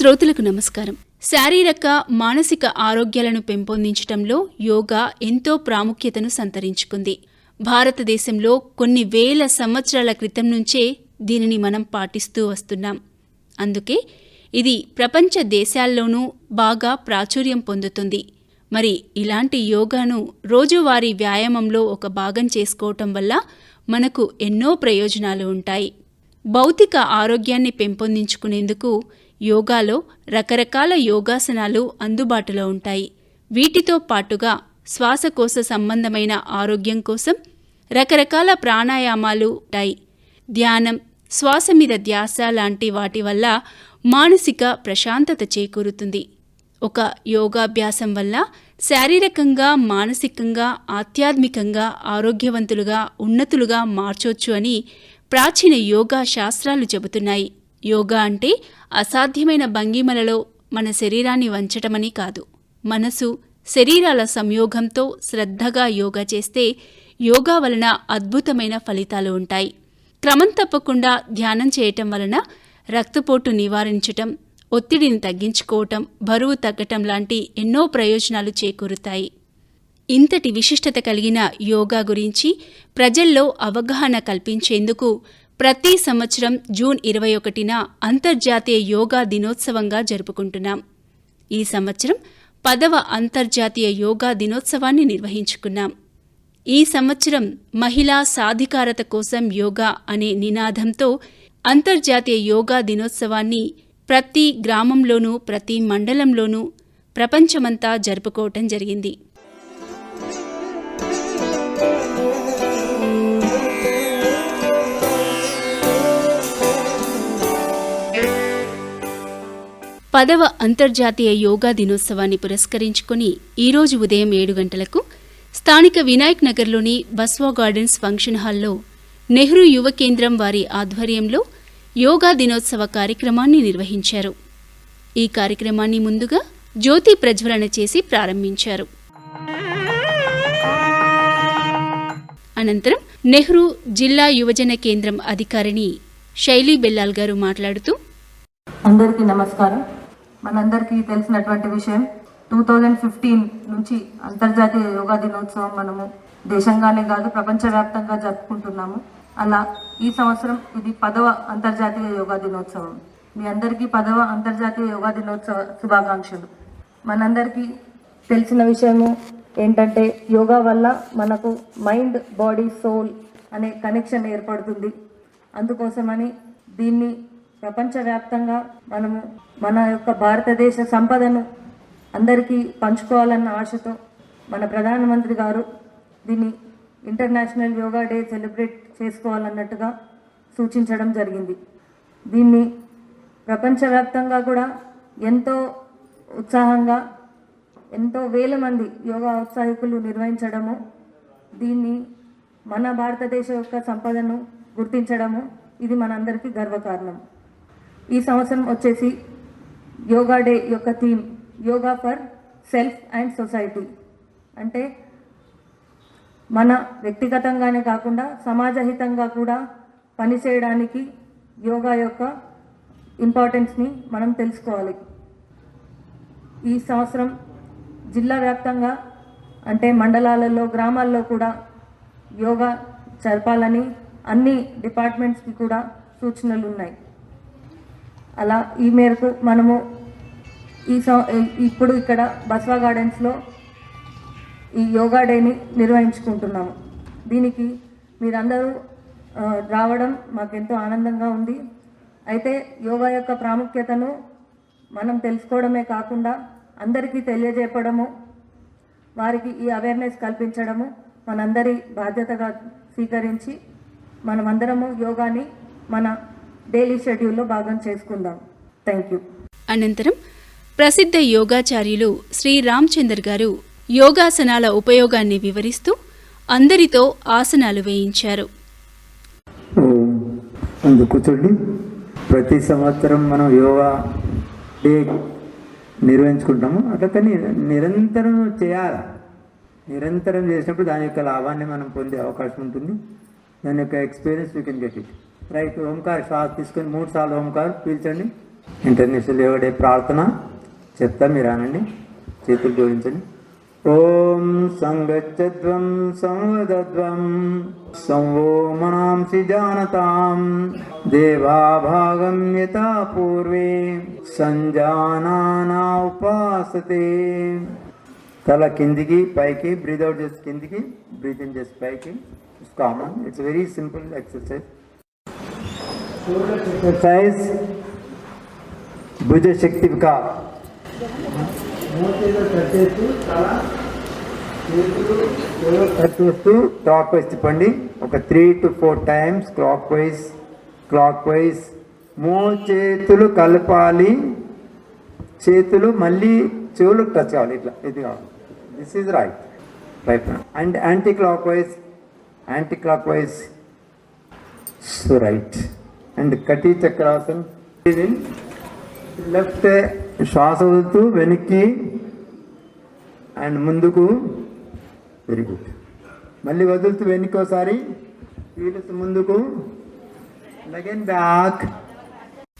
శ్రోతలకు నమస్కారం. శారీరక మానసిక ఆరోగ్యాలను పెంపొందించటంలో యోగా ఎంతో ప్రాముఖ్యతను సంతరించుకుంది. భారతదేశంలో కొన్ని వేల సంవత్సరాల క్రితం నుంచే దీనిని మనం పాటిస్తూ వస్తున్నాం. అందుకే ఇది ప్రపంచ దేశాల్లోనూ బాగా ప్రాచుర్యం పొందుతుంది. మరి ఇలాంటి యోగాను రోజువారీ వ్యాయామంలో ఒక భాగం చేసుకోవటం వల్ల మనకు ఎన్నో ప్రయోజనాలు ఉంటాయి. భౌతిక ఆరోగ్యాన్ని పెంపొందించుకునేందుకు యోగాలో రకరకాల యోగాసనాలు అందుబాటులో ఉంటాయి. వీటితో పాటుగా శ్వాసకోశ సంబంధమైన ఆరోగ్యం కోసం రకరకాల ప్రాణాయామాలు ఉంటాయి. ధ్యానం శ్వాస మీద ధ్యాస లాంటి వాటి వల్ల మానసిక ప్రశాంతత చేకూరుతుంది. ఒక యోగాభ్యాసం వల్ల శారీరకంగా మానసికంగా ఆధ్యాత్మికంగా ఆరోగ్యవంతులుగా ఉన్నతులుగా మార్చొచ్చు అని ప్రాచీన యోగా శాస్త్రాలు చెబుతున్నాయి. యోగా అంటే అసాధ్యమైన భంగిమలలో మన శరీరాన్ని వంచటమని కాదు. మనసు శరీరాల సంయోగంతో శ్రద్ధగా యోగా చేస్తే యోగా వలన అద్భుతమైన ఫలితాలు ఉంటాయి. క్రమం తప్పకుండా ధ్యానం చేయటం వలన రక్తపోటు నివారించటం ఒత్తిడిని తగ్గించుకోవటం బరువు తగ్గటం లాంటి ఎన్నో ప్రయోజనాలు చేకూరుతాయి. ఇంతటి విశిష్టత కలిగిన యోగా గురించి ప్రజల్లో అవగాహన కల్పించేందుకు ప్రతి సంవత్సరం జూన్ ఇరవై ఒకటిన అంతర్జాతీయ యోగా దినోత్సవంగా జరుపుకుంటున్నాం. ఈ సంవత్సరం పదవ అంతర్జాతీయ యోగా దినోత్సవాన్ని నిర్వహించుకున్నాం. ఈ సంవత్సరం మహిళా సాధికారత కోసం యోగా అనే నినాదంతో అంతర్జాతీయ యోగా దినోత్సవాన్ని ప్రతి గ్రామంలోనూ ప్రతి మండలంలోనూ ప్రపంచమంతా జరుపుకోవటం జరిగింది. పదవ అంతర్జాతీయ యోగా దినోత్సవాన్ని పురస్కరించుకుని ఈరోజు ఉదయం ఏడు గంటలకు స్థానిక వినాయక్ నగర్లోని బస్వా గార్డెన్స్ ఫంక్షన్ హాల్లో నెహ్రూ యువ కేంద్రం వారి ఆధ్వర్యంలో యోగా దినోత్సవ కార్యక్రమాన్ని నిర్వహించారు. ఈ కార్యక్రమాన్ని ముందుగా జ్యోతి ప్రజ్వలన చేసి ప్రారంభించారు. అనంతరం నెహ్రూ జిల్లా యువజన కేంద్రం అధికారిని శైలి బెల్లాల్ గారు మాట్లాడుతూ అందరికీ నమస్కారం. మనందరికీ తెలిసినటువంటి విషయం టూ థౌజండ్ ఫిఫ్టీన్ నుంచి అంతర్జాతీయ యోగా దినోత్సవం మనము దేశంగానే కాదు ప్రపంచవ్యాప్తంగా జరుపుకుంటున్నాము. అలా ఈ సంవత్సరం ఇది పదవ అంతర్జాతీయ యోగా దినోత్సవం. మీ అందరికీ పదవ అంతర్జాతీయ యోగా దినోత్సవ శుభాకాంక్షలు. మనందరికీ తెలిసిన విషయము ఏంటంటే యోగా వల్ల మనకు మైండ్ బాడీ సోల్ అనే కనెక్షన్ ఏర్పడుతుంది. అందుకోసమని దీన్ని ప్రపంచవ్యాప్తంగా మనము మన యొక్క భారతదేశ సంపదను అందరికీ పంచుకోవాలన్న ఆశతో మన ప్రధానమంత్రి గారు దీన్ని ఇంటర్నేషనల్ యోగా డే సెలబ్రేట్ చేసుకోవాలన్నట్టుగా సూచించడం జరిగింది. దీన్ని ప్రపంచవ్యాప్తంగా కూడా ఎంతో ఉత్సాహంగా ఎంతో వేల మంది యోగా ఉత్సాహికులు నిర్వహించడము దీన్ని మన భారతదేశ యొక్క సంపదను గుర్తించడము ఇది మనందరికీ గర్వకారణం. ఈ సంవత్సరం వచ్చేసి యోగా డే యొక్క theme yoga for self and society. అంటే మన వ్యక్తిగతంగానే కాకుండా సమాజహితంగా కూడా పనిచేయడానికి యోగా యొక్క ఇంపార్టెన్స్ని మనం తెలుసుకోవాలి. ఈ సంవత్సరం జిల్లా వ్యాప్తంగా అంటే మండలాలలో గ్రామాల్లో కూడా యోగా జరపాలని అన్ని డిపార్ట్మెంట్స్కి కూడా సూచనలు ఉన్నాయి అలా ఈ మేరకు మనము ఈ ఇప్పుడు ఇక్కడ బస్వా గార్డెన్స్లో ఈ యోగా డేని నిర్వహించుకుంటున్నాము. దీనికి మీరందరూ రావడం మాకెంతో ఆనందంగా ఉంది. అయితే యోగా యొక్క ప్రాముఖ్యతను మనం తెలుసుకోవడమే కాకుండా అందరికీ తెలియజేపడము వారికి ఈ అవేర్నెస్ కల్పించడము మనందరి బాధ్యతగా స్వీకరించి మనమందరము యోగాని మన డైలీ షెడ్యూల్లో భాగం చేసుకుందాం. Thank you. అనంతరం ప్రసిద్ధ యోగాచార్యులు శ్రీ రామచందర్ గారు యోగాసనాల ఉపయోగాన్ని వివరిస్తూ అందరితో ఆసనాలు వేయించారు. కూర్చోండి. ప్రతి సంవత్సరం మనం యోగా డే నిర్వహించుకుంటాము. అట్లా కానీ నిరంతరం చేయాలి? నిరంతరం చేసినప్పుడు దాని యొక్క లాభాన్ని మనం పొందే అవకాశం ఉంటుంది. దాని యొక్క experience you can get it right Omkar శ్వాస తీసుకొని మూడు సార్లు ఓంకార్ పీల్చండి. ఇంటర్నేషనల్ ఎవడే ప్రార్థన. చెప్తా మీరు అనండి. చేతులు జోడించండి. ఓం సంగచ్చధ్వం సంవదధ్వం సంవో మనాంసి జానతాం. దేవాభాగం యథా పూర్వే సంజానానా ఉపాసతే. తల కిందికి పైకి బ్రీద్ అవుట్ చేసి కిందికి బ్రీతింగ్ చేసి పైకి. It's common it's very simple exercise exercise భుజ శక్తి వికాస్ చేస్తూ క్లాక్ వైజ్ తిప్పండి ఒక three two four times clockwise clockwise మూ చేతులు కలపాలి చేతులు మళ్ళీ చెవులు టచ్ కావాలి ఇట్లా ఇది కావాలి. This is right right and anticlockwise anticlockwise so right and కటి చక్రాసన్ లెఫ్ట్ శ్వాస వదులుతూ వెనక్కి అండ్ ముందుకు వెరీ గుడ్ మళ్ళీ వదులుతూ వెనక్కి ఒకసారి వీలుతూ ముందుకు. అగైన్ బ్యాక్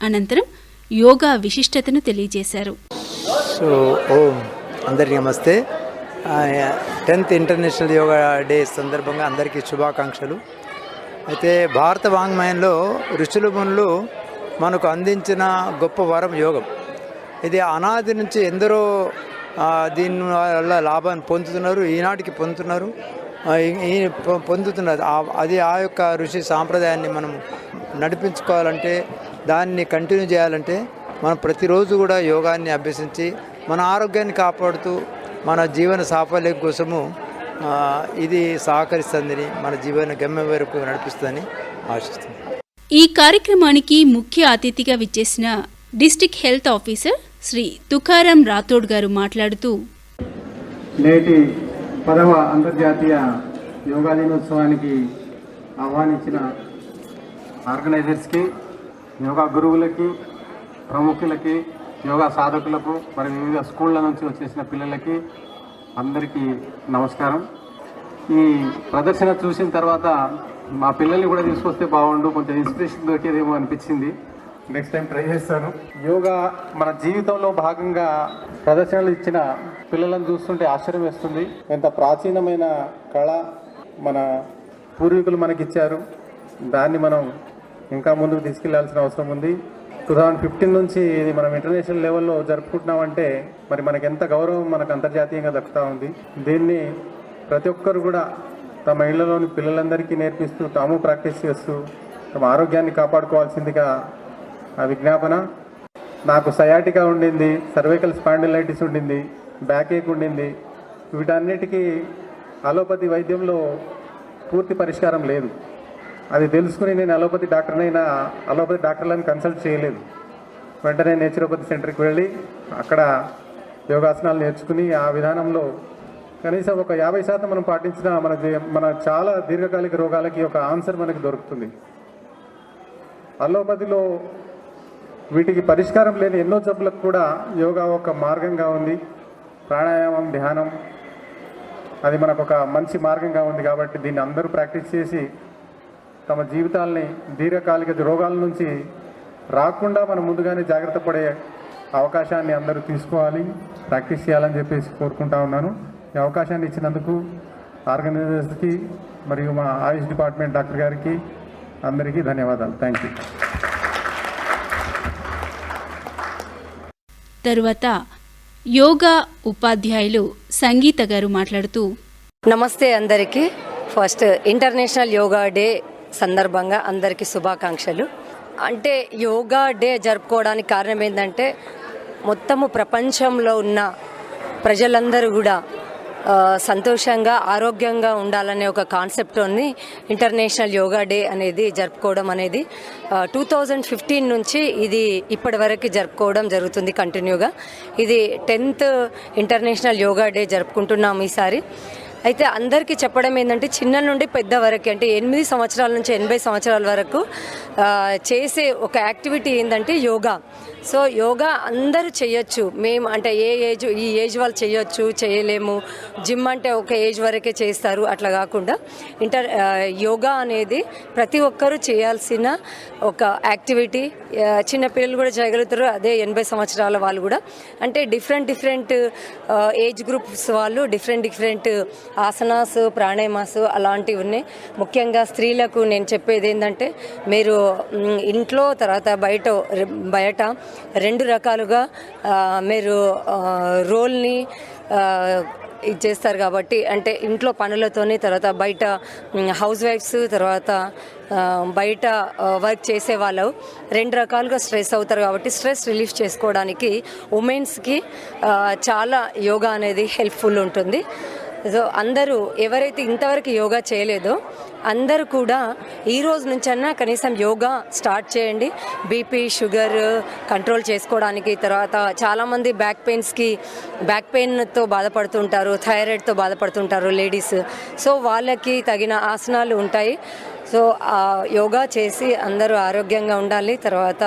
అనంతరం యోగా విశిష్టతను తెలియజేశారు. సో ఓం. అందరికీ నమస్తే. టెన్త్ ఇంటర్నేషనల్ యోగా డే సందర్భంగా అందరికీ శుభాకాంక్షలు. అయితే భారత వాంగ్మయంలో ఋషులు మునులు మనకు అందించిన గొప్ప వరం యోగం. ఇది అనాది నుంచి ఎందరో దీని వల్ల లాభాన్ని పొందుతున్నారు ఈనాటికి పొందుతున్నారు ఈ- పొందుతున్నారు. అది ఆ యొక్క ఋషి సాంప్రదాయాన్ని మనం నడిపించుకోవాలంటే దాన్ని కంటిన్యూ చేయాలంటే మనం ప్రతిరోజు కూడా యోగాన్ని అభ్యసించి మన ఆరోగ్యాన్ని కాపాడుతూ మన జీవన సాఫల్యం కోసము ఇది సహకరిస్తుందని మన జీవన గమ్యం వరకు నడిపిస్తుందని ఆశిస్తున్నాను ఈ కార్యక్రమానికి ముఖ్య అతిథిగా విచ్చేసిన district health officer Shri Tukaram Rathod గారు మాట్లాడుతూ నేటి పదవ అంతర్జాతీయ యోగా దినోత్సవానికి ఆహ్వానించిన ఆర్గనైజర్స్కి యోగా గురువులకి ప్రముఖులకి యోగా సాధకులకు మరి వివిధ స్కూళ్ళ నుంచి వచ్చేసిన పిల్లలకి అందరికీ నమస్కారం. ఈ ప్రదర్శన చూసిన తర్వాత మా పిల్లల్ని కూడా తీసుకొస్తే బాగుండు కొంచెం ఇన్స్పిరేషన్ దొరికేదేమో అనిపించింది. నెక్స్ట్ టైం ట్రై చేస్తాను. యోగా మన జీవితంలో భాగంగా ప్రదర్శనలు ఇచ్చిన పిల్లలను చూస్తుంటే ఆశ్చర్యం వేస్తుంది. ఎంత ప్రాచీనమైన కళ మన పూర్వీకులు మనకిచ్చారు. దాన్ని మనం ఇంకా ముందుకు తీసుకెళ్ళాల్సిన అవసరం ఉంది. టూ థౌజండ్ ఫిఫ్టీన్ నుంచి ఇది మనం ఇంటర్నేషనల్ లెవెల్లో జరుపుకుంటున్నామంటే మరి మనకి ఎంత గౌరవం మనకు అంతర్జాతీయంగా దక్కుతూ ఉంది. దీన్ని ప్రతి ఒక్కరు కూడా తమ ఇళ్ళలోని పిల్లలందరికీ నేర్పిస్తూ తాము ప్రాక్టీస్ చేస్తూ తమ ఆరోగ్యాన్ని కాపాడుకోవాల్సిందిగా ఆ విజ్ఞాపన. నాకు సయాటికా ఉండింది సర్వైకల్ స్పాండిలైటిస్ ఉండింది బ్యాక్ ఏక్ ఉండింది. వీటన్నిటికీ అలోపతి వైద్యంలో పూర్తి పరిష్కారం లేదు. అది తెలుసుకుని నేను అలోపతి డాక్టర్నైనా అలోపతి డాక్టర్లను కన్సల్ట్ చేయలేదు. వెంటనే నేచురోపతి సెంటర్కి వెళ్ళి అక్కడ యోగాసనాలు నేర్చుకుని ఆ విధానంలో కనీసం ఒక యాభై శాతం మనం పాటించిన మన మన చాలా దీర్ఘకాలిక రోగాలకి ఒక ఆన్సర్ మనకి దొరుకుతుంది. అలోపతిలో వీటికి పరిష్కారం లేని ఎన్నో జబ్బులకు కూడా యోగా ఒక మార్గంగా ఉంది. ప్రాణాయామం ధ్యానం అది మనకు ఒక మంచి మార్గంగా ఉంది కాబట్టి దీన్ని అందరూ ప్రాక్టీస్ చేసి తమ జీవితాల్ని దీర్ఘకాలిక రోగాల నుంచి రాకుండా మనం ముందుగానే జాగ్రత్త పడే అవకాశాన్ని అందరూ తీసుకోవాలి ప్రాక్టీస్ చేయాలని చెప్పేసి కోరుకుంటా ఉన్నాను. ఈ అవకాశాన్ని ఇచ్చినందుకు ఆర్గనైజర్స్కి మరియు మా ఆయుష్ డిపార్ట్మెంట్ డాక్టర్ గారికి అందరికీ ధన్యవాదాలు. Thank you. తరువాత యోగా ఉపాధ్యాయులు సంగీత గారు మాట్లాడుతూ నమస్తే అందరికీ. ఫస్ట్ ఇంటర్నేషనల్ యోగా డే సందర్భంగా అందరికీ శుభాకాంక్షలు. అంటే యోగా డే జరుపుకోవడానికి కారణం ఏంటంటే మొత్తము ప్రపంచంలో ఉన్న ప్రజలందరూ కూడా సంతోషంగా ఆరోగ్యంగా ఉండాలనే ఒక కాన్సెప్ట్ని ఇంటర్నేషనల్ యోగా డే అనేది జరుపుకోవడం అనేది టూ థౌజండ్ ఫిఫ్టీన్ నుంచి ఇది ఇప్పటి వరకు జరుపుకోవడం జరుగుతుంది కంటిన్యూగా. ఇది టెన్త్ ఇంటర్నేషనల్ యోగా డే జరుపుకుంటున్నాం ఈసారి. అయితే అందరికీ చెప్పడం ఏంటంటే చిన్న నుండి పెద్ద వరకు అంటే ఎనిమిది సంవత్సరాల నుంచి ఎనభై సంవత్సరాల వరకు చేసే ఒక యాక్టివిటీ ఏంటంటే యోగా. సో యోగా అందరూ చేయొచ్చు. మేము అంటే ఏ ఏజ్ ఈ ఏజ్ వాళ్ళు చేయొచ్చు చేయలేము. జిమ్ అంటే ఒక ఏజ్ వరకే చేస్తారు అట్లా కాకుండా. ఇంటర్ యోగా అనేది ప్రతి ఒక్కరూ చేయాల్సిన ఒక యాక్టివిటీ. చిన్న పిల్లలు కూడా చేయగలుగుతారు అదే ఎనభై సంవత్సరాల వాళ్ళు కూడా. అంటే డిఫరెంట్ డిఫరెంట్ ఏజ్ గ్రూప్స్ వాళ్ళు డిఫరెంట్ డిఫరెంట్ ఆసనాస్ ప్రాణాయామాస్ అలాంటివి ఉన్నాయి ముఖ్యంగా స్త్రీలకు నేను చెప్పేది ఏంటంటే మీరు ఇంట్లో తర్వాత బయట బయట రెండు రకాలుగా మీరు రోల్ని ఇది చేస్తారు కాబట్టి అంటే ఇంట్లో పనులతోని తర్వాత బయట హౌస్ వైఫ్స్ తర్వాత బయట వర్క్ చేసే వాళ్ళు రెండు రకాలుగా స్ట్రెస్ అవుతారు కాబట్టి స్ట్రెస్ రిలీఫ్ చేసుకోవడానికి ఉమెన్స్కి చాలా యోగా అనేది హెల్ప్ఫుల్ ఉంటుంది. సో అందరూ ఎవరైతే ఇంతవరకు యోగా చేయలేదో అందరూ కూడా ఈ రోజు నుంచన్నా కనీసం యోగా స్టార్ట్ చేయండి. బీపీ షుగర్ కంట్రోల్ చేసుకోవడానికి తర్వాత చాలామంది బ్యాక్ పెయిన్స్కి బ్యాక్ పెయిన్తో బాధపడుతుంటారు థైరాయిడ్తో బాధపడుతుంటారు లేడీస్. సో వాళ్ళకి తగిన ఆసనాలు ఉంటాయి. సో యోగా చేసి అందరూ ఆరోగ్యంగా ఉండాలి. తర్వాత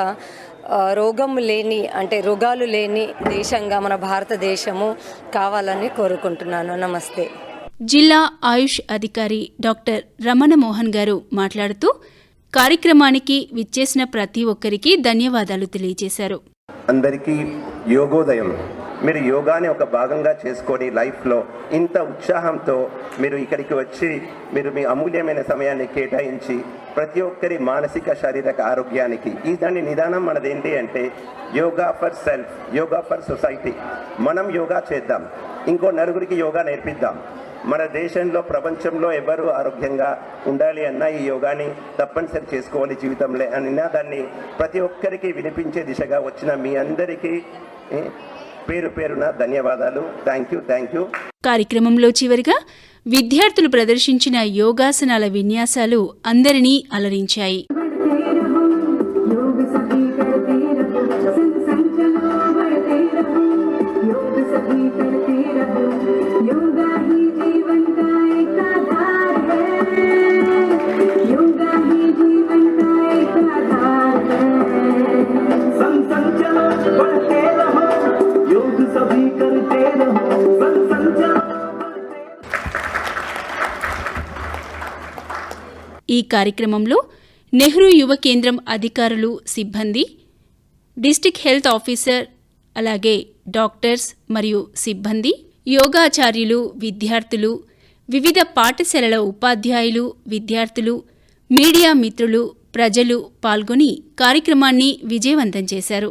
రోగం లేని అంటే రోగాలు లేని దేశంగా మన భారతదేశము కావాలని కోరుకుంటున్నాను. నమస్తే. జిల్లా ఆయుష్ అధికారి డాక్టర్ రమణ మోహన్ గారు మాట్లాడుతూ కార్యక్రమానికి విచ్చేసిన ప్రతి ఒక్కరికి ధన్యవాదాలు తెలియజేశారు. అందరికీ యోగోదయం. మీరు యోగాని ఒక భాగంగా చేసుకొని లైఫ్లో ఇంత ఉత్సాహంతో మీరు ఇక్కడికి వచ్చి మీరు మీ అమూల్యమైన సమయాన్ని కేటాయించి ప్రతి ఒక్కరి మానసిక శారీరక ఆరోగ్యానికి ఈ దాని నిదానం మనది ఏంటి అంటే yoga for self yoga for society. మనం యోగా చేద్దాం. ఇంకో నలుగురికి యోగా నేర్పిద్దాం. మన దేశంలో ప్రపంచంలో ఎవరు ఆరోగ్యంగా ఉండాలి అన్న ఈ యోగాని తప్పనిసరి చేసుకోవాలి జీవితంలో అని దాన్ని ప్రతి ఒక్కరికి వినిపించే దిశగా వచ్చిన మీ అందరికీ పేరు పేరున ధన్యవాదాలు. థ్యాంక్ యూ థ్యాంక్ యూ కార్యక్రమంలో చివరిగా విద్యార్థులు ప్రదర్శించిన యోగాసనాల విన్యాసాలు అందరినీ అలరించాయి. ఈ కార్యక్రమంలో నెహ్రూ యువ కేంద్రం అధికారులు సిబ్బంది డిస్టిక్ హెల్త్ ఆఫీసర్ అలాగే డాక్టర్స్ మరియు సిబ్బంది యోగాచార్యులు విద్యార్థులు వివిధ పాఠశాలల ఉపాధ్యాయులు విద్యార్థులు మీడియా మిత్రులు ప్రజలు పాల్గొని కార్యక్రమాన్ని విజయవంతం చేశారు.